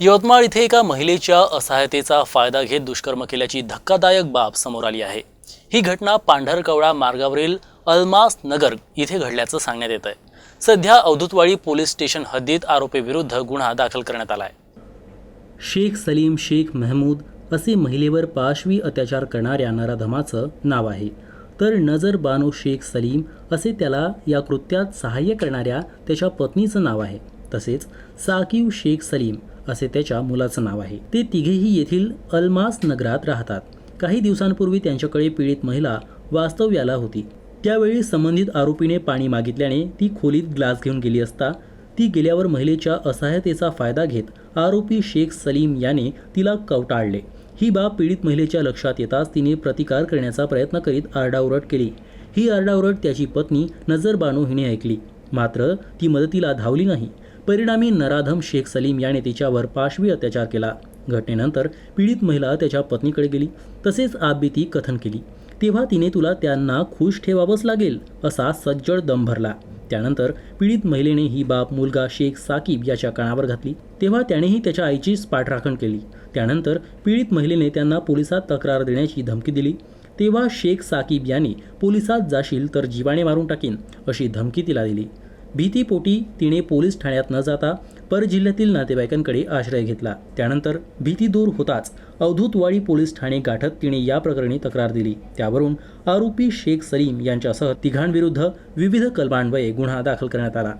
यवतमाळ इथे एका महिलेच्या असहायतेचा फायदा घेत दुष्कर्म केल्याची धक्कादायक बाब समोर आली आहे. ही घटना पांढरकवडा मार्गावरील अल्मास नगर इथे घडल्याचं सांगण्यात येत आहे सध्या अवधूतवाडी पोलीस स्टेशन हद्दीत आरोपीविरुद्ध गुन्हा दाखल करण्यात आला आहे शेख सलीम शेख महमूद असे महिलेवर पाशवी अत्याचार करणाऱ्या नराधमाचं नाव आहे. तर नजर बानो शेख सलीम असे त्याला या कृत्यात सहाय्य करणाऱ्या त्याच्या पत्नीचं नाव आहे. तसेच साकीव शेख सलीम असे त्याच्या मुलाचं नाव आहे. ते तिघेही येथील अल्मास नगरात राहतात. काही दिवसांपूर्वी त्यांच्याकडे पीडित महिला वास्तव्याला होती. त्यावेळी संबंधित आरोपीने पाणी मागितल्याने ती खोलीत ग्लास घेऊन गेली असता ती गेल्यावर महिलेच्या असहायतेचा फायदा घेत आरोपी शेख सलीम याने तिला कवटाळले. ही बाब पीडित महिलेच्या लक्षात येताच तिने प्रतिकार करण्याचा प्रयत्न करीत आरडाओरड केली. ही आरडाओरड त्याची पत्नी नजर बानो हिने ऐकली. मात्र ती मदतीला धावली नाही. परिणामी नराधम शेख सलीम याने तिच्यावर पाशवी अत्याचार केला. घटनेनंतर पीडित महिला त्याच्या पत्नीकडे गेली. तसेच आबिती कथन केली. तेव्हा तिने तुला त्यांना खुश ठेवावंच लागेल असा सज्जड दम भरला. त्यानंतर पीडित महिलेने ही बाब मुलगा शेख साकीब याच्या कानावर घातली. तेव्हा त्यानेही त्याच्या आईचीच पाठराखण केली. त्यानंतर पीडित महिलेने त्यांना पोलिसात तक्रार देण्याची धमकी दिली. तेव्हा शेख साकीब यांनी पोलिसात जाशील तर जीवाने मारून टाकीन अशी धमकी तिला दिली. भीतीपोटी तिने पोलीस ठाण्यात न जाता परजिल्ह्यातील नातेवाईकांकडे आश्रय घेतला. त्यानंतर भीती दूर होताच अवधूतवाडी पोलीस ठाणे गाठत तिने या प्रकरणी तक्रार दिली. त्यावरून आरोपी शेख सलीम यांच्यासह तिघांविरुद्ध विविध कलमान्वये गुन्हा दाखल करण्यात आला.